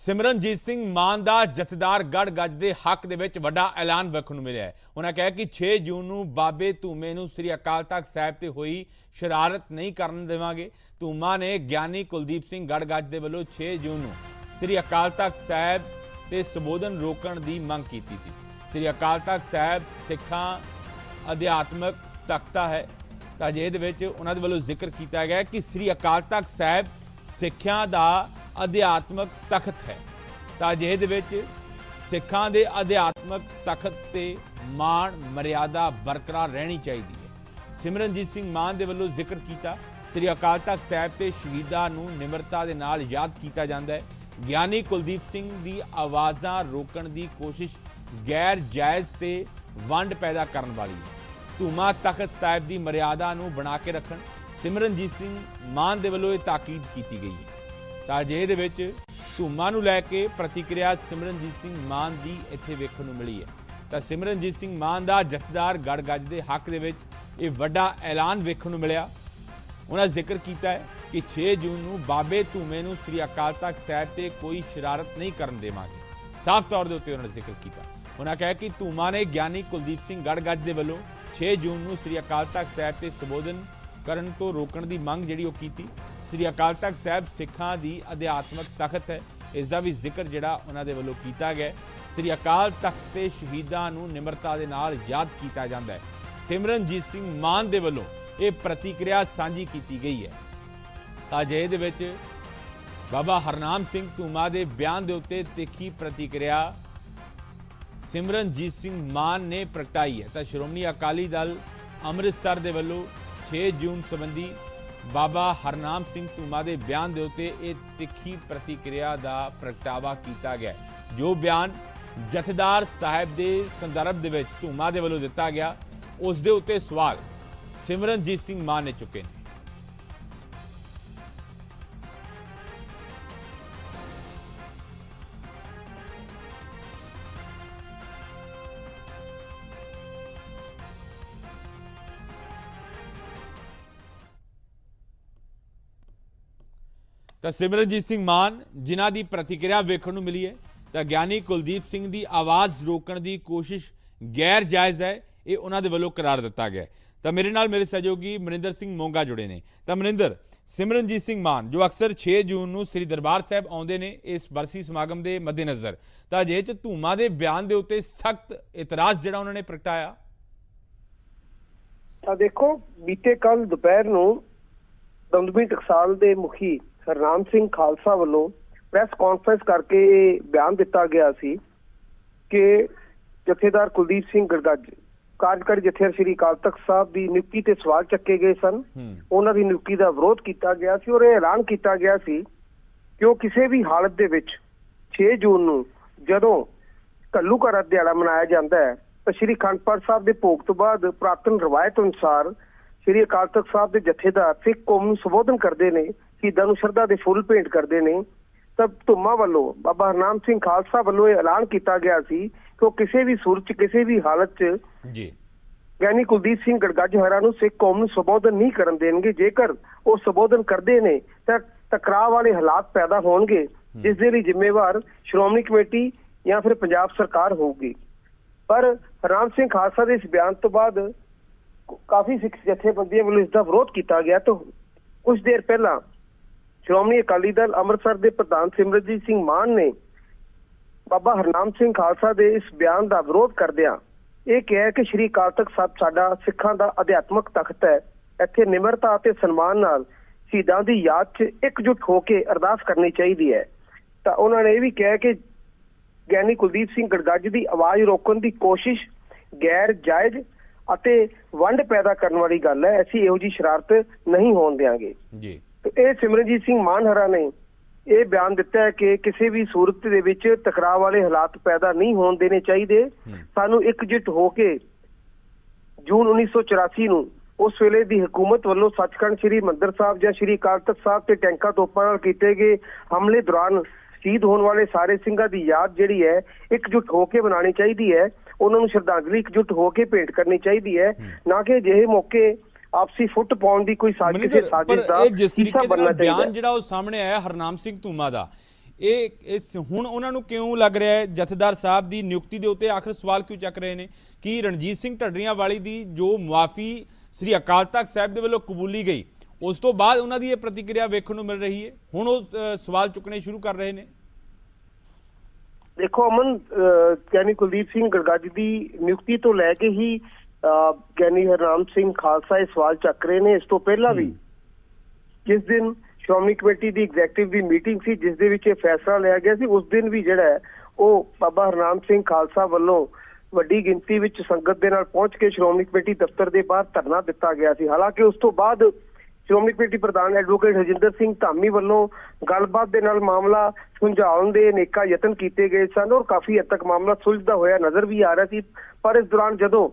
ਸਿਮਰਨਜੀਤ ਸਿੰਘ ਮਾਨ ਦਾ ਜਥੇਦਾਰ ਗੜ ਦੇ ਹੱਕ ਦੇ ਵਿੱਚ ਵੱਡਾ ਐਲਾਨ ਵੇਖਣ ਨੂੰ ਮਿਲਿਆ ਹੈ। ਉਹਨਾਂ ਕਿਹਾ ਕਿ 6 ਜੂਨ ਨੂੰ ਬਾਬੇ ਧੂਮੇ ਨੂੰ ਸ੍ਰੀ ਅਕਾਲ ਤਖਤ ਸਾਹਿਬ ਤੇ ਹੋਈ ਸ਼ਰਾਰਤ ਨਹੀਂ ਕਰਨ ਦੇਵਾਂਗੇ। ਧੂਮਾ ਨੇ ਗਿਆਨੀ ਕੁਲਦੀਪ ਸਿੰਘ ਗੜ ਦੇ ਵੱਲੋਂ 6 ਜੂਨ ਨੂੰ ਸ੍ਰੀ ਅਕਾਲ ਤਖਤ ਸਾਹਿਬ ਤੇ ਸੰਬੋਧਨ ਰੋਕਣ ਦੀ ਮੰਗ ਕੀਤੀ ਸੀ। ਸ੍ਰੀ ਅਕਾਲ ਤਖਤ ਸਾਹਿਬ ਸਿੱਖਾਂ ਅਧਿਆਤਮਕ ਤਖਤਾ ਹੈ। ਤਾਂ ਜੇ ਦੇ ਵਿੱਚ ਉਹਨਾਂ ਦੇ ਵੱਲੋਂ ਜ਼ਿਕਰ ਕੀਤਾ ਗਿਆ ਕਿ ਸ੍ਰੀ ਅਕਾਲ ਤਖਤ ਸਾਹਿਬ ਸਿੱਖਿਆ ਦਾ ਅਧਿਆਤਮਕ ਤਖਤ ਹੈ। ਤਾਂ ਅਜਿਹੇ ਦੇ ਵਿੱਚ ਸਿੱਖਾਂ ਦੇ ਅਧਿਆਤਮਕ ਤਖਤ ਤੇ ਮਾਣ, ਮਰਿਆਦਾ, ਬਰਕਰਾਰ ਰਹਿਣੀ ਚਾਹੀਦੀ ਹੈ। ਸਿਮਰਨਜੀਤ ਸਿੰਘ ਮਾਨ ਦੇ ਵੱਲੋਂ ਜ਼ਿਕਰ ਕੀਤਾ, ਸ੍ਰੀ ਅਕਾਲ ਤਖਤ ਸਾਹਿਬ ਤੇ ਸ਼ਹੀਦਾਂ ਨੂੰ ਨਿਮਰਤਾ ਦੇ ਨਾਲ ਯਾਦ ਕੀਤਾ ਜਾਂਦਾ ਹੈ। ਗਿਆਨੀ ਕੁਲਦੀਪ ਸਿੰਘ ਦੀ ਆਵਾਜ਼ਾਂ ਰੋਕਣ ਦੀ ਕੋਸ਼ਿਸ਼ ਗੈਰ ਜਾਇਜ਼ ਤੇ ਵੰਡ ਪੈਦਾ ਕਰਨ ਵਾਲੀ ਹੈ। ਧੂਮਾ ਤਖਤ ਸਾਹਿਬ ਦੀ ਮਰਿਆਦਾ ਨੂੰ ਬਣਾ ਕੇ ਰੱਖਣ, ਸਿਮਰਨਜੀਤ ਸਿੰਘ ਮਾਨ ਦੇ ਵੱਲੋਂ ਇਹ ਤਾਕੀਦ ਕੀਤੀ ਗਈ ਹੈ। ਤਾਂ ਜੇ ਦੇ ਵਿੱਚ ਧੂਮਾਂ ਨੂੰ ਲੈ ਕੇ ਪ੍ਰਤੀਕਿਰਿਆ ਸਿਮਰਨਜੀਤ ਸਿੰਘ ਮਾਨ ਦੀ ਇੱਥੇ ਵੇਖਣ ਨੂੰ ਮਿਲੀ ਹੈ। ਤਾਂ ਸਿਮਰਨਜੀਤ ਸਿੰਘ ਮਾਨ ਦਾ ਜਥੇਦਾਰ ਗੜਗੱਜ ਦੇ ਹੱਕ ਦੇ ਵਿੱਚ ਇਹ ਵੱਡਾ ਐਲਾਨ ਵੇਖਣ ਨੂੰ ਮਿਲਿਆ। ਉਹਨਾਂ ਜ਼ਿਕਰ ਕੀਤਾ ਹੈ ਕਿ 6 ਜੂਨ ਨੂੰ ਬਾਬੇ ਧੂਮੇ ਨੂੰ ਸ੍ਰੀ ਅਕਾਲ ਤਖਤ ਸਾਹਿਬ ਤੇ ਕੋਈ ਸ਼ਰਾਰਤ ਨਹੀਂ ਕਰਨ ਦੇਵਾਂਗੇ। ਸਾਫ਼ ਤੌਰ ਦੇ ਉੱਤੇ ਉਹਨਾਂ ਨੇ ਜ਼ਿਕਰ ਕੀਤਾ। ਉਹਨਾਂ ਕਿਹਾ ਕਿ ਧੂਮਾ ਨੇ ਗਿਆਨੀ ਕੁਲਦੀਪ ਸਿੰਘ ਗੜਗੱਜ ਦੇ ਵੱਲੋਂ 6 ਜੂਨ ਨੂੰ ਸ੍ਰੀ ਅਕਾਲ ਤਖਤ ਸਾਹਿਬ ਤੇ ਸੰਬੋਧਨ ਕਰਨ ਤੋਂ ਰੋਕਣ ਦੀ ਮੰਗ ਜਿਹੜੀ ਉਹ ਕੀਤੀ ਸ੍ਰੀ ਅਕਾਲ ਤਖਤ ਸਾਹਿਬ ਸਿੱਖਾਂ ਦੀ ਅਧਿਆਤਮਕ ਤਖਤ ਹੈ। ਇਸ ਦਾ ਵੀ ਜ਼ਿਕਰ ਜਿਹੜਾ ਉਹਨਾਂ ਦੇ ਵੱਲੋਂ ਕੀਤਾ ਗਿਆ ਸ੍ਰੀ ਅਕਾਲ ਤਖਤ ਤੇ ਸ਼ਹੀਦਾਂ ਨੂੰ ਨਿਮਰਤਾ ਦੇ ਨਾਲ ਯਾਦ ਕੀਤਾ ਜਾਂਦਾ ਹੈ। ਸਿਮਰਨਜੀਤ ਸਿੰਘ ਮਾਨ ਦੇ ਵੱਲੋਂ ਇਹ ਪ੍ਰਤੀਕਿਰਿਆ ਸਾਂਝੀ ਕੀਤੀ ਗਈ ਹੈ। ਤਾਂ ਜੇ ਇਹਦੇ ਵਿੱਚ ਬਾਬਾ ਹਰਨਾਮ ਸਿੰਘ ਧੂਮਾ ਦੇ ਬਿਆਨ ਦੇ ਉੱਤੇ ਤਿੱਖੀ ਪ੍ਰਤੀਕਿਰਿਆ ਸਿਮਰਨਜੀਤ ਸਿੰਘ ਮਾਨ ਨੇ ਪ੍ਰਗਟਾਈ ਹੈ। ਤਾਂ ਸ਼੍ਰੋਮਣੀ ਅਕਾਲੀ ਦਲ ਅੰਮ੍ਰਿਤਸਰ ਦੇ ਵੱਲੋਂ 6 ਜੂਨ ਸੰਬੰਧੀ ਬਾਬਾ ਹਰਨਾਮ ਸਿੰਘ ਧੂਮਾ ਦੇ ਬਿਆਨ ਦੇ ਉੱਤੇ ਇਹ ਤਿੱਖੀ ਪ੍ਰਤੀਕਿਰਿਆ ਦਾ ਪ੍ਰਗਟਾਵਾ ਕੀਤਾ ਗਿਆ ਜੋ ਬਿਆਨ ਜਥੇਦਾਰ ਸਾਹਿਬ ਦੇ ਸੰਦਰਭ ਦੇ ਵਿੱਚ ਧੂਮਾ ਦੇ ਵੱਲੋਂ ਦਿੱਤਾ ਗਿਆ, ਉਸ ਦੇ ਉੱਤੇ ਸਵਾਲ ਸਿਮਰਨਜੀਤ ਸਿੰਘ ਮਾਨ ਨੇ ਚੁੱਕੇ ਨੇ। ਤਾਂ ਸਿਮਰਨਜੀਤ ਸਿੰਘ ਮਾਨ ਜਿਨ੍ਹਾਂ ਦੀ ਪ੍ਰਤੀਕਿਰਿਆ ਵੇਖਣ ਨੂੰ ਮਿਲੀ ਹੈ, ਤਾਂ ਗਿਆਨੀ ਕੁਲਦੀਪ ਸਿੰਘ ਦੀ ਆਵਾਜ਼ ਰੋਕਣ ਦੀ ਕੋਸ਼ਿਸ਼ ਗੈਰ ਜਾਇਜ਼ ਹੈ, ਇਹ ਉਹਨਾਂ ਦੇ ਵੱਲੋਂ ਕਰਾਰ ਦਿੱਤਾ ਗਿਆ ਤਾਂ ਮੇਰੇ ਨਾਲ ਮੇਰੇ ਸਹਿਯੋਗੀ ਮਨਿੰਦਰ ਸਿੰਘ ਮੋਂਗਾ ਜੁੜੇ ਨੇ। ਤਾਂ ਮਨਿੰਦਰ, ਸਿਮਰਨਜੀਤ ਸਿੰਘ ਮਾਨ, ਜੋ ਅਕਸਰ 6 ਜੂਨ ਨੂੰ ਸ੍ਰੀ ਦਰਬਾਰ ਸਾਹਿਬ ਆਉਂਦੇ ਨੇ ਇਸ ਬਰਸੀ ਸਮਾਗਮ ਦੇ ਮੱਦੇਨਜ਼ਰ, ਤਾਂ ਜੇ ਚ ਧੂਮਾ ਦੇ ਬਿਆਨ ਦੇ ਉੱਤੇ ਸਖਤ ਇਤਰਾਜ਼ ਜਿਹੜਾ ਉਹਨਾਂ ਨੇ ਪ੍ਰਗਟਾਇਆ? ਤਾਂ ਦੇਖੋ, ਬੀਤੇ ਕੱਲ ਦੁਪਹਿਰ ਨੂੰ ਦਮਦਮੀ ਟਕਸਾਲ ਦੇ ਮੁਖੀ ਹਰਨਾਮ ਸਿੰਘ ਖਾਲਸਾ ਵੱਲੋਂ ਪ੍ਰੈਸ ਕਾਨਫਰੰਸ ਕਰਕੇ ਇਹ ਬਿਆਨ ਦਿੱਤਾ ਗਿਆ ਸੀ ਕਿ ਜਥੇਦਾਰ ਕੁਲਦੀਪ ਸਿੰਘ ਗੜਗੱਜ ਕਾਰਜਕਾਰੀ ਜਥੇਦਾਰ ਸ੍ਰੀ ਅਕਾਲ ਤਖਤ ਸਾਹਿਬ ਦੀ ਨਿਯੁਕਤੀ ਤੇ ਸਵਾਲ ਚੱਕੇ ਗਏ ਸਨ। ਉਹਨਾਂ ਦੀ ਨਿਯੁਕਤੀ ਦਾ ਵਿਰੋਧ ਕੀਤਾ ਗਿਆ ਸੀ ਔਰ ਇਹ ਐਲਾਨ ਕੀਤਾ ਗਿਆ ਸੀ ਕਿ ਉਹ ਕਿਸੇ ਵੀ ਹਾਲਤ ਦੇ ਵਿੱਚ 6 ਜੂਨ ਨੂੰ ਜਦੋਂ ਕੱਲੂ ਘਰ ਦਿਹਾੜਾ ਮਨਾਇਆ ਜਾਂਦਾ ਹੈ ਤਾਂ ਸ੍ਰੀ ਅਖੰਡ ਪਾਠ ਸਾਹਿਬ ਦੇ ਭੋਗ ਤੋਂ ਬਾਅਦ ਪ੍ਰਾਤਨ ਰਵਾਇਤ ਅਨੁਸਾਰ ਸ੍ਰੀ ਅਕਾਲ ਤਖਤ ਸਾਹਿਬ ਦੇ ਜਥੇਦਾਰ ਸਿੱਖ ਕੌਮ ਨੂੰ ਸੰਬੋਧਨ ਕਰਦੇ ਨੇ ਸ਼ਹੀਦਾਂ ਨੂੰ ਸ਼ਰਧਾ ਦੇ ਫੁੱਲ ਭੇਂਟ ਕਰਦੇ ਨੇ ਤਾਂ ਧੁੰਮਾ ਵੱਲੋਂ ਬਾਬਾ ਹਰਨਾਮ ਸਿੰਘ ਖਾਲਸਾ ਵੱਲੋਂ ਇਹ ਐਲਾਨ ਕੀਤਾ ਗਿਆ ਸੀ ਕਿ ਉਹ ਕਿਸੇ ਵੀ ਸੂਰਤ 'ਚ ਕਿਸੇ ਵੀ ਹਾਲਤ 'ਚ ਜੀ। ਗਿਆਨੀ ਕੁਲਦੀਪ ਸਿੰਘ ਗੜਗੱਜ ਹਰਾ ਨੂੰ ਸਿੱਖ ਕੌਮ ਨੂੰ ਸੰਬੋਧਨ ਨਹੀਂ ਕਰਨ ਦੇਣਗੇ ਜੇਕਰ ਉਹ ਸੰਬੋਧਨ ਕਰਦੇ ਨੇ ਤਾਂ ਟਕਰਾਅ ਵਾਲੇ ਹਾਲਾਤ ਪੈਦਾ ਹੋਣਗੇ ਜਿਸ ਦੇ ਲਈ ਜ਼ਿੰਮੇਵਾਰ ਸ਼੍ਰੋਮਣੀ ਕਮੇਟੀ ਜਾਂ ਫਿਰ ਪੰਜਾਬ ਸਰਕਾਰ ਹੋਊਗੀ। ਪਰ ਹਰਨਾਮ ਸਿੰਘ ਖਾਲਸਾ ਦੇ ਇਸ ਬਿਆਨ ਤੋਂ ਬਾਅਦ ਕਾਫੀ ਸਿੱਖ ਜਥੇਬੰਦੀਆਂ ਵੱਲੋਂ ਇਸ ਦਾ ਵਿਰੋਧ ਕੀਤਾ ਗਿਆ ਤਾਂ ਕੁਝ ਦੇਰ ਪਹਿਲਾਂ ਸ਼੍ਰੋਮਣੀ ਅਕਾਲੀ ਦਲ ਅੰਮ੍ਰਿਤਸਰ ਦੇ ਪ੍ਰਧਾਨ ਸਿਮਰਜੀਤ ਸਿੰਘ ਮਾਨ ਨੇ ਬਾਬਾ ਹਰਨਾਮ ਸਿੰਘ ਖਾਲਸਾ ਦੇ ਇਸ ਬਿਆਨ ਦਾ ਵਿਰੋਧ ਕਰਦਿਆਂ ਇਹ ਕਿਹਾ ਕਿ ਸ਼੍ਰੀ ਅਕਾਲ ਸਾਹਿਬ ਸਾਡਾ ਸਿੱਖਾਂ ਦਾ ਅਧਿਆਤਮਕ ਤਖਤ ਹੈ। ਇੱਥੇ ਨਿਮਰਤਾ ਅਤੇ ਸਨਮਾਨ ਨਾਲ ਸ਼ਹੀਦਾਂ ਦੀ ਯਾਦ 'ਚ ਇਕਜੁੱਟ ਹੋ ਕੇ ਅਰਦਾਸ ਕਰਨੀ ਚਾਹੀਦੀ ਹੈ। ਤਾਂ ਉਹਨਾਂ ਨੇ ਇਹ ਵੀ ਕਿਹਾ ਕਿ ਗਿਆਨੀ ਕੁਲਦੀਪ ਸਿੰਘ ਗੜਗੱਜ ਦੀ ਆਵਾਜ਼ ਰੋਕਣ ਦੀ ਕੋਸ਼ਿਸ਼ ਗੈਰ ਜਾਇਜ਼ ਅਤੇ ਵੰਡ ਪੈਦਾ ਕਰਨ ਵਾਲੀ ਗੱਲ ਹੈ। ਅਸੀਂ ਇਹੋ ਜੀ ਸ਼ਰਾਰਤ ਨਹੀਂ ਹੋਣ ਦਿਆਂਗੇ। ਜੀ। ਇਹ ਸਿਮਰਨਜੀਤ ਸਿੰਘ ਮਾਨਹਰਾ ਨੇ ਇਹ ਬਿਆਨ ਦਿੱਤਾ ਹੈ ਕਿ ਕਿਸੇ ਵੀ ਸੂਰਤ ਦੇ ਵਿੱਚ ਟਕਰਾਅ ਵਾਲੇ ਹਾਲਾਤ ਪੈਦਾ ਨਹੀਂ ਹੋਣ ਦੇਣੇ ਚਾਹੀਦੇ। ਸਾਨੂੰ ਇਕਜੁੱਟ ਹੋ ਕੇ ਜੂਨ 1984 ਨੂੰ ਉਸ ਵੇਲੇ ਦੀ ਹਕੂਮਤ ਵੱਲੋਂ ਸੱਚਖੰਡ ਸ੍ਰੀ ਮੰਦਰ ਸਾਹਿਬ ਜਾਂ ਸ੍ਰੀ ਅਕਾਲ ਤਖਤ ਸਾਹਿਬ ਤੇ ਟੈਂਕਾਂ ਤੋਪਾਂ ਨਾਲ ਕੀਤੇ ਗਏ ਹਮਲੇ ਦੌਰਾਨ ਸ਼ਹੀਦ ਹੋਣ ਵਾਲੇ ਸਾਰੇ ਸਿੰਘਾਂ ਦੀ ਯਾਦ ਜਿਹੜੀ ਹੈ ਇਕਜੁੱਟ ਹੋ ਕੇ ਬਣਾਉਣੀ ਚਾਹੀਦੀ ਹੈ। ਉਹਨਾਂ ਨੂੰ ਸ਼ਰਧਾਂਜਲੀ ਇਕਜੁੱਟ ਹੋ ਕੇ ਭੇਂਟ ਕਰਨੀ ਚਾਹੀਦੀ ਹੈ। ਨਾ ਕਿ ਅਜਿਹੇ ਮੌਕੇ ਆਪਸੀ ਫੁੱਟ ਪਾਉਣ ਦੀ ਕੋਈ ਸਾਜ਼ਿਸ਼ ਮਨਿੰਦਰ, ਸਾਜ਼ਿਸ਼ ਦਾ ਇਹ ਜਿਸ ਤਰੀਕੇ ਦੇ ਬਿਆਨ। ਜਿਹੜਾ ਉਹ ਸਾਹਮਣੇ ਆਇਆ ਹਰਨਾਮ ਸਿੰਘ ਧੂਮਾ ਦਾ ਇਹ ਇਸ ਹੁਣ ਉਹਨਾਂ ਨੂੰ ਕਿਉਂ ਲੱਗ ਰਿਹਾ ਹੈ? ਜਥੇਦਾਰ ਸਾਹਿਬ ਦੀ ਨਿਯੁਕਤੀ ਦੇ ਉੱਤੇ ਆਖਰ ਸਵਾਲ ਕਿਉਂ ਚੱਕ ਰਹੇ ਨੇ? ਕਿ ਰਣਜੀਤ ਸਿੰਘ ਢੱਡਰੀਆਂ ਵਾਲੀ ਦੀ ਜੋ ਮੁਆਫੀ ਸ੍ਰੀ ਅਕਾਲ ਤਖਤ ਸਾਹਿਬ ਦੇ ਵੱਲੋਂ ਕਬੂਲੀ ਗਈ ਉਸ ਤੋਂ ਬਾਅਦ ਉਹਨਾਂ ਦੀ ਇਹ ਪ੍ਰਤੀਕਿਰਿਆ ਵੇਖਣ ਨੂੰ ਮਿਲ ਰਹੀ ਹੈ? ਹੁਣ ਉਹ ਸਵਾਲ ਚੁੱਕਣੇ ਸ਼ੁਰੂ ਕਰ ਰਹੇ ਨੇ। ਦੇਖੋ ਅਮਨ ਗਿਆਨੀ ਕੁਲਦੀਪ ਸਿੰਘ ਗੜਗੱਜ ਦੀ ਨਿਯੁਕਤੀ ਤੋਂ ਲੈ ਕੇ ਹੀ ਗਿਆਨੀ ਹਰਨਾਮ ਸਿੰਘ ਖਾਲਸਾ ਇਹ ਸਵਾਲ ਚੱਕ ਰਹੇ ਨੇ। ਇਸ ਤੋਂ ਪਹਿਲਾਂ ਵੀ ਜਿਸ ਦਿਨ ਸ਼੍ਰੋਮਣੀ ਕਮੇਟੀ ਦੀ ਐਗਜ਼ੈਕਟਿਵ ਦੀ ਮੀਟਿੰਗ ਸੀ ਜਿਸ ਦੇ ਵਿੱਚ ਇਹ ਫੈਸਲਾ ਲਿਆ ਗਿਆ ਸੀ ਉਸ ਦਿਨ ਵੀ ਜਿਹੜਾ ਉਹ ਬਾਬਾ ਹਰਨਾਮ ਸਿੰਘ ਖਾਲਸਾ ਵੱਲੋਂ ਵੱਡੀ ਗਿਣਤੀ ਵਿੱਚ ਸੰਗਤ ਦੇ ਨਾਲ ਪਹੁੰਚ ਕੇ ਸ਼੍ਰੋਮਣੀ ਕਮੇਟੀ ਦਫ਼ਤਰ ਦੇ ਬਾਹਰ ਧਰਨਾ ਦਿੱਤਾ ਗਿਆ ਸੀ। ਹਾਲਾਂਕਿ ਉਸ ਤੋਂ ਬਾਅਦ ਸ਼੍ਰੋਮਣੀ ਕਮੇਟੀ ਪ੍ਰਧਾਨ ਐਡਵੋਕੇਟ ਹਰਜਿੰਦਰ ਸਿੰਘ ਧਾਮੀ ਵੱਲੋਂ ਗੱਲਬਾਤ ਦੇ ਨਾਲ ਮਾਮਲਾ ਸੁਲਝਾਉਣ ਦੇ ਅਨੇਕਾਂ ਯਤਨ ਕੀਤੇ ਗਏ ਸਨ ਔਰ ਕਾਫੀ ਹੱਦ ਤੱਕ ਮਾਮਲਾ ਸੁਲਝਦਾ ਹੋਇਆ ਨਜ਼ਰ ਵੀ ਆ ਰਿਹਾ ਸੀ। ਪਰ ਇਸ ਦੌਰਾਨ ਜਦੋਂ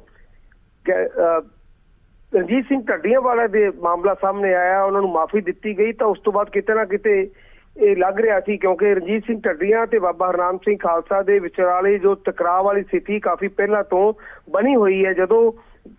ਰਣਜੀਤ ਸਿੰਘ ਢੱਡੀਆਂ ਵਾਲਾ ਦੇ ਮਾਮਲਾ ਸਾਹਮਣੇ ਆਇਆ, ਉਹਨਾਂ ਨੂੰ ਮਾਫੀ ਦਿੱਤੀ ਗਈ, ਤਾਂ ਉਸ ਤੋਂ ਬਾਅਦ ਕਿਤੇ ਨਾ ਕਿਤੇ ਇਹ ਲੱਗ ਰਿਹਾ ਸੀ ਕਿਉਂਕਿ ਰਣਜੀਤ ਸਿੰਘ ਢੱਡੀਆਂ ਤੇ ਬਾਬਾ ਹਰਨਾਮ ਸਿੰਘ ਖਾਲਸਾ ਦੇ ਵਿਚਾਲੇ ਜੋ ਟਕਰਾਅ ਵਾਲੀ ਸਥਿਤੀ ਕਾਫੀ ਪਹਿਲਾਂ ਤੋਂ ਬਣੀ ਹੋਈ ਹੈ, ਜਦੋਂ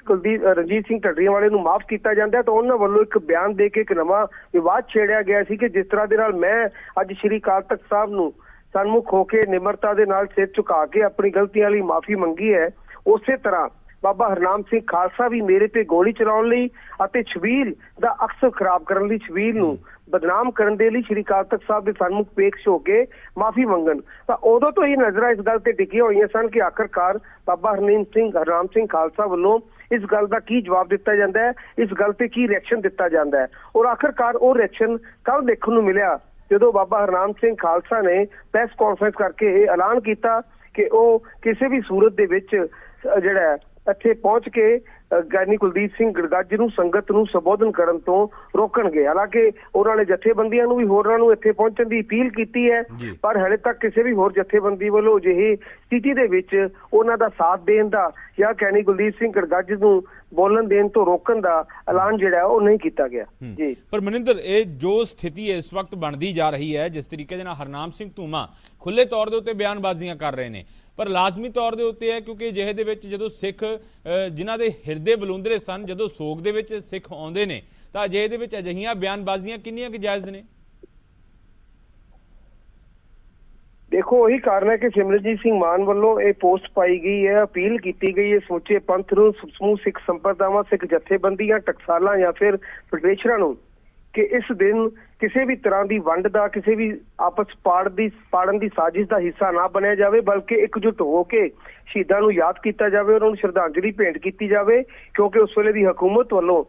ਕੁਲਦੀਪ ਰਣਜੀਤ ਸਿੰਘ ਢੱਡਰੀਆਂ ਵਾਲੇ ਨੂੰ ਮਾਫ ਕੀਤਾ ਜਾਂਦਾ, ਤਾਂ ਉਹਨਾਂ ਵੱਲੋਂ ਇੱਕ ਬਿਆਨ ਦੇ ਕੇ ਇੱਕ ਨਵਾਂ ਵਿਵਾਦ ਛੇੜਿਆ ਗਿਆ ਸੀ ਕਿ ਜਿਸ ਤਰ੍ਹਾਂ ਦੇ ਨਾਲ ਮੈਂ ਅੱਜ ਸ਼੍ਰੀ ਅਕਾਲ ਤਖਤ ਸਾਹਿਬ ਨੂੰ ਸਨਮੁਖ ਹੋ ਕੇ ਨਿਮਰਤਾ ਦੇ ਨਾਲ ਸਿਰ ਝੁਕਾ ਕੇ ਆਪਣੀ ਗਲਤੀਆਂ ਲਈ ਮਾਫੀ ਮੰਗੀ ਹੈ, ਉਸੇ ਤਰ੍ਹਾਂ ਬਾਬਾ ਹਰਨਾਮ ਸਿੰਘ ਖਾਲਸਾ ਵੀ ਮੇਰੇ ਤੇ ਗੋਲੀ ਚਲਾਉਣ ਲਈ ਅਤੇ ਛਬੀਲ ਦਾ ਅਕਸ ਖਰਾਬ ਕਰਨ ਲਈ ਛਬੀਲ ਨੂੰ ਬਦਨਾਮ ਕਰਨ ਦੇ ਲਈ ਸ਼੍ਰੀ ਅਕਾਲ ਤਖਤ ਸਾਹਿਬ ਦੇ ਸਨਮੁਖ ਪੇਸ਼ ਹੋ ਕੇ ਮਾਫੀ ਮੰਗਣ। ਤਾਂ ਉਦੋਂ ਤੋਂ ਹੀ ਨਜ਼ਰਾਂ ਇਸ ਗੱਲ ਤੇ ਟਿਕੀਆਂ ਹੋਈਆਂ ਸਨ ਕਿ ਆਖਰਕਾਰ ਬਾਬਾ ਹਰਨੀਮ ਸਿੰਘ ਹਰਨਾਮ ਸਿੰਘ ਖਾਲਸਾ ਵੱਲੋਂ ਇਸ ਗੱਲ ਦਾ ਕੀ ਜਵਾਬ ਦਿੱਤਾ ਜਾਂਦਾ ਹੈ ਇਸ ਗੱਲ ਤੇ ਕੀ ਰਿਐਕਸ਼ਨ ਦਿੱਤਾ ਜਾਂਦਾ ਹੈ। ਔਰ ਆਖਰਕਾਰ ਉਹ ਰਿਐਕਸ਼ਨ ਕੱਲ ਦੇਖਣ ਨੂੰ ਮਿਲਿਆ ਜਦੋਂ ਬਾਬਾ ਹਰਨਾਮ ਸਿੰਘ ਖਾਲਸਾ ਨੇ ਪ੍ਰੈਸ ਕਾਨਫਰੰਸ ਕਰਕੇ ਇਹ ਐਲਾਨ ਕੀਤਾ ਕਿ ਉਹ ਕਿਸੇ ਵੀ ਸੂਰਤ ਦੇ ਵਿੱਚ ਜਿਹੜਾ ਇੱਥੇ ਪਹੁੰਚ ਕੇ ਗਿਆਨੀ ਕੁਲਦੀਪ ਸਿੰਘ ਗੜਗੱਜ ਨੂੰ ਸੰਗਤ ਨੂੰ ਸੰਬੋਧਨ ਕਰਨ ਤੋਂ ਰੋਕਣਗੇ ਹਾਲਾਂਕਿ ਉਹਨਾਂ ਨੇ ਜਥੇਬੰਦੀਆਂ ਨੂੰ ਵੀ ਹੋਰਾਂ ਨੂੰ ਇੱਥੇ ਪਹੁੰਚਣ ਦੀ ਅਪੀਲ ਕੀਤੀ ਹੈ। ਪਰ ਹਲੇ ਤੱਕ ਕਿਸੇ ਵੀ ਹੋਰ ਜਥੇਬੰਦੀ ਵੱਲੋਂ ਅਜਿਹੀ ਸਥਿਤੀ ਦੇ ਵਿੱਚ ਉਹਨਾਂ ਦਾ ਸਾਥ ਦੇਣ ਦਾ ਜਾਂ ਗਿਆਨੀ ਕੁਲਦੀਪ ਸਿੰਘ ਗੜਗੱਜ ਨੂੰ ਬੋਲਣ ਦੇਣ ਤੋਂ ਰੋਕਣ ਦਾ ਐਲਾਨ ਜਿਹੜਾ ਉਹ ਨਹੀਂ ਕੀਤਾ ਗਿਆ। ਜੀ ਪਰ ਮਨਿੰਦਰ ਇਹ ਜੋ ਸਥਿਤੀ ਇਸ ਵਕਤ ਬਣਦੀ ਜਾ ਰਹੀ ਹੈ ਜਿਸ ਤਰੀਕੇ ਦੇ ਨਾਲ ਹਰਨਾਮ ਸਿੰਘ ਧੂਮਾ ਖੁੱਲੇ ਤੌਰ ਦੇ ਉੱਤੇ ਬਿਆਨਬਾਜ਼ੀਆਂ ਕਰ ਰਹੇ ਨੇ ਪਰ ਲਾਜ਼ਮੀ ਤੌਰ ਦੇ ਉੱਤੇ ਹੈ ਕਿਉਂਕਿ ਜਿਹੇ ਦੇ ਵਿੱਚ ਜਦੋਂ ਸਿੱਖ ਅ, ਜਿਨ੍ਹਾਂ ਦੇ ਹਿਰਦੇ ਬਲੁੰਦਰੇ ਸਨ ਜਦੋਂ ਸੋਗ ਦੇ ਵਿੱਚ ਸਿੱਖ ਆਉਂਦੇ ਨੇ ਤਾਂ ਅਜਿਹੇ ਦੇ ਵਿੱਚ ਅਜਿਹੀਆਂ ਬਿਆਨਬਾਜ਼ੀਆਂ ਕਿੰਨੀਆਂ ਕੁ ਜਾਇਜ਼ ਨੇ? ਦੇਖੋ ਉਹੀ ਕਾਰਨ ਹੈ ਕਿ ਸਿਮਰਜੀਤ ਸਿੰਘ ਮਾਨ ਵੱਲੋਂ ਇਹ ਪੋਸਟ ਪਾਈ ਗਈ ਹੈ ਅਪੀਲ ਕੀਤੀ ਗਈ ਹੈ ਸਮੁੱਚੇ ਪੰਥ ਨੂੰ ਸਮੂਹ ਸਿੱਖ ਸੰਪਰਦਾਵਾਂ ਸਿੱਖ ਜਥੇਬੰਦੀਆਂ ਟਕਸਾਲਾਂ ਜਾਂ ਫਿਰ ਫੈਡਰੇਸ਼ਨਾਂ ਨੂੰ। ਕਿ ਇਸ ਦਿਨ ਕਿਸੇ ਵੀ ਤਰ੍ਹਾਂ ਦੀ ਵੰਡ ਦਾ, ਕਿਸੇ ਵੀ ਆਪਸ ਪਾੜ ਦੀ, ਪਾੜਨ ਦੀ ਸਾਜ਼ਿਸ਼ ਦਾ ਹਿੱਸਾ ਨਾ ਬਣਿਆ ਜਾਵੇ, ਬਲਕਿ ਇਕਜੁੱਟ ਹੋ ਕੇ ਸ਼ਹੀਦਾਂ ਨੂੰ ਯਾਦ ਕੀਤਾ ਜਾਵੇ, ਉਹਨਾਂ ਨੂੰ ਸ਼ਰਧਾਂਜਲੀ ਭੇਂਟ ਕੀਤੀ ਜਾਵੇ, ਕਿਉਂਕਿ ਉਸ ਵੇਲੇ ਦੀ ਹਕੂਮਤ ਵੱਲੋਂ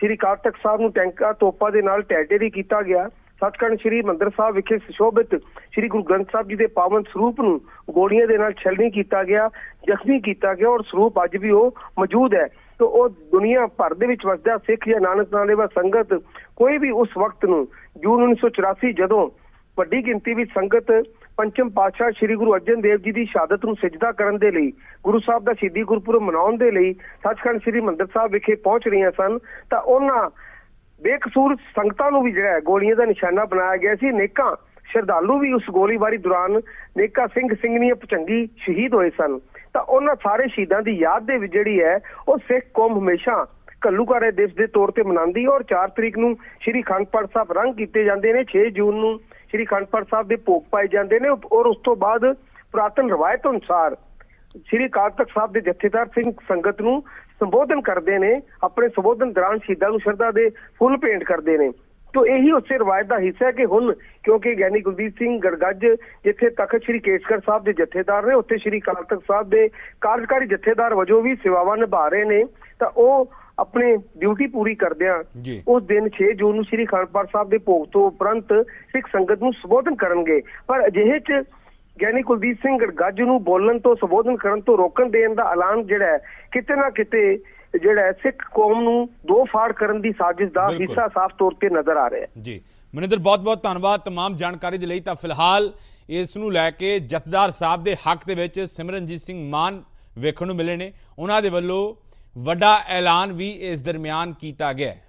ਸ੍ਰੀ ਕਾਲ ਤਖਤ ਸਾਹਿਬ ਨੂੰ ਟੈਂਕਾ ਤੋਪਾਂ ਦੇ ਨਾਲ ਟੈਟੇਰੀ ਕੀਤਾ ਗਿਆ। ਸੱਚਖੰਡ ਸ੍ਰੀ ਮੰਦਰ ਸਾਹਿਬ ਵਿਖੇ ਸੁਸ਼ੋਭਿਤ ਸ੍ਰੀ ਗੁਰੂ ਗ੍ਰੰਥ ਸਾਹਿਬ ਜੀ ਦੇ ਪਾਵਨ ਸਰੂਪ ਨੂੰ ਗੋਲੀਆਂ ਦੇ ਨਾਲ ਛਲਣੀ ਕੀਤਾ ਗਿਆ, ਜ਼ਖਮੀ ਕੀਤਾ ਗਿਆ ਔਰ ਸਰੂਪ ਅੱਜ ਵੀ ਉਹ ਮੌਜੂਦ ਹੈ। ਤੇ ਉਹ ਦੁਨੀਆ ਭਰ ਦੇ ਵਿੱਚ ਵਸਦਾ ਸਿੱਖ ਜਾਂ ਨਾਨਕ ਨਾਲੇ ਵਾ ਸੰਗਤ ਕੋਈ ਵੀ ਉਸ ਵਕਤ ਨੂੰ ਜੂਨ 1984 ਜਦੋਂ ਵੱਡੀ ਗਿਣਤੀ ਵਿੱਚ ਸੰਗਤ ਪੰਚਮ ਪਾਤਸ਼ਾਹ ਸ੍ਰੀ ਗੁਰੂ ਅਰਜਨ ਦੇਵ ਜੀ ਦੀ ਸ਼ਹਾਦਤ ਨੂੰ ਸਜਦਾ ਕਰਨ ਦੇ ਲਈ, ਗੁਰੂ ਸਾਹਿਬ ਦਾ ਸ਼ਹੀਦੀ ਗੁਰਪੁਰਬ ਮਨਾਉਣ ਦੇ ਲਈ ਸੱਚਖੰਡ ਸ੍ਰੀ ਮੰਦਰ ਸਾਹਿਬ ਵਿਖੇ ਪਹੁੰਚ ਰਹੀਆਂ ਸਨ, ਤਾਂ ਉਹਨਾਂ ਬੇਕਸੂਰ ਸੰਗਤਾਂ ਨੂੰ ਵੀ ਜਿਹੜਾ ਗੋਲੀਆਂ ਦਾ ਨਿਸ਼ਾਨਾ ਬਣਾਇਆ ਗਿਆ ਸੀ। ਨੇਕਾਂ ਸ਼ਰਧਾਲੂ ਵੀ ਉਸ ਗੋਲੀਬਾਰੀ ਦੌਰਾਨ ਨੇਕਾ ਸਿੰਘ ਸਿੰਘਨੀਆਂ ਪਚੰਗੀ ਸ਼ਹੀਦ ਹੋਏ ਸਨ। ਤਾਂ ਉਹਨਾਂ ਸਾਰੇ ਸ਼ਹੀਦਾਂ ਦੀ ਯਾਦ ਦੇ ਵਿੱਚ ਜਿਹੜੀ ਹੈ, ਉਹ ਸਿੱਖ ਕੌਮ ਹਮੇਸ਼ਾ ਘੱਲੂਘਾਰੇ ਦਿਵਸ ਦੇ ਤੌਰ ਤੇ ਮਨਾਉਂਦੀ ਔਰ 4 ਤਰੀਕ ਨੂੰ ਸ਼੍ਰੀ ਖੰਡਪੜ ਸਾਹਿਬ ਰੰਗ ਕੀਤੇ ਜਾਂਦੇ ਨੇ 6 ਜੂਨ ਨੂੰ ਸ਼੍ਰੀ ਖੰਡਪੜ ਸਾਹਿਬ ਦੇ ਭੋਗ ਪਾਏ ਜਾਂਦੇ ਨੇ ਔਰ ਉਸ ਤੋਂ ਬਾਅਦ ਪੁਰਾਤਨ ਰਵਾਇਤ ਅਨੁਸਾਰ ਸ਼੍ਰੀ ਅਕਾਲ ਤਖਤ ਸਾਹਿਬ ਦੇ ਜਥੇਦਾਰ ਸਿੰਘ ਸੰਗਤ ਨੂੰ ਸੰਬੋਧਨ ਕਰਦੇ ਨੇ, ਆਪਣੇ ਸੰਬੋਧਨ ਦੌਰਾਨ ਸ਼ਹੀਦਾਂ ਨੂੰ ਸ਼ਰਧਾ ਦੇ ਫੁੱਲ ਭੇਂਟ ਕਰਦੇ ਨੇ। ਤੋ ਇਹੀ ਉਸੇ ਰਵਾਇਤ ਦਾ ਹਿੱਸਾ ਹੈ ਕਿ ਹੁਣ ਕਿਉਂਕਿ ਗਿਆਨੀ ਗੁਰਦੀਪ ਸਿੰਘ ਗੜਗੱਜ ਜਿੱਥੇ ਤਖਤ ਸ੍ਰੀ ਕੇਸਗੜ੍ਹ ਸਾਹਿਬ ਦੇ ਜਥੇਦਾਰ ਨੇ ਉੱਥੇ ਸ੍ਰੀ ਅਕਾਲ ਤਖਤ ਸਾਹਿਬ ਦੇ ਕਾਰਜਕਾਰੀ ਜਥੇਦਾਰ ਵਜੋਂ ਵੀ ਸੇਵਾਵਾਂ ਨਿਭਾ ਰਹੇ ਨੇ ਤਾਂ ਉਹ ਆਪਣੀ ਡਿਊਟੀ ਪੂਰੀ ਕਰਦਿਆਂ। ਉਸ ਦਿਨ 6 ਜੂਨ ਨੂੰ ਸ੍ਰੀ ਖੰਡਪੜ ਸਾਹਿਬ ਦੇ ਭੋਗ ਤੋਂ ਉਪਰੰਤ ਸਿੱਖ ਸੰਗਤ ਨੂੰ ਸੰਬੋਧਨ ਕਰਨਗੇ ਪਰ ਅਜਿਹੇ ਚ ਗਿਆਨੀ ਕੁਲਦੀਪ ਸਿੰਘ ਗੜਗੱਜ ਨੂੰ ਬੋਲਣ ਤੋਂ ਸੰਬੋਧਨ ਕਰਨ ਤੋਂ ਰੋਕਣ ਦੇਣ ਦਾ ਐਲਾਨ ਜਿਹੜਾ ਕਿਤੇ ਨਾ ਕਿਤੇ ਜਿਹੜਾ ਹੈ ਸਿੱਖ ਕੌਮ ਨੂੰ ਦੋ ਫਾੜ ਕਰਨ ਦੀ ਸਾਜ਼ਿਸ਼ ਦਾ ਬਿਲਕੁਲ। ਹਿੱਸਾ ਸਾਫ਼ ਤੌਰ ਤੇ ਨਜ਼ਰ ਆ ਰਿਹਾ ਹੈ ਜੀ ਮਨਿੰਦਰ ਬਹੁਤ ਬਹੁਤ ਧੰਨਵਾਦ तमाम ਜਾਣਕਾਰੀ ਦੇ ਲਈ ਤਾਂ ਫਿਲਹਾਲ ਇਸ ਨੂੰ ਲੈ ਕੇ ਜਥੇਦਾਰ ਸਾਹਿਬ ਦੇ ਹੱਕ ਦੇ ਵਿੱਚ ਸਿਮਰਨਜੀਤ ਸਿੰਘ ਮਾਨ ਵੇਖਣ ਨੂੰ ਮਿਲੇ ਨੇ ਉਹਨਾਂ ਦੇ ਵੱਲੋਂ ਵੱਡਾ ਐਲਾਨ ਵੀ ਇਸ ਦਰਮਿਆਨ ਕੀਤਾ ਗਿਆ ਹੈ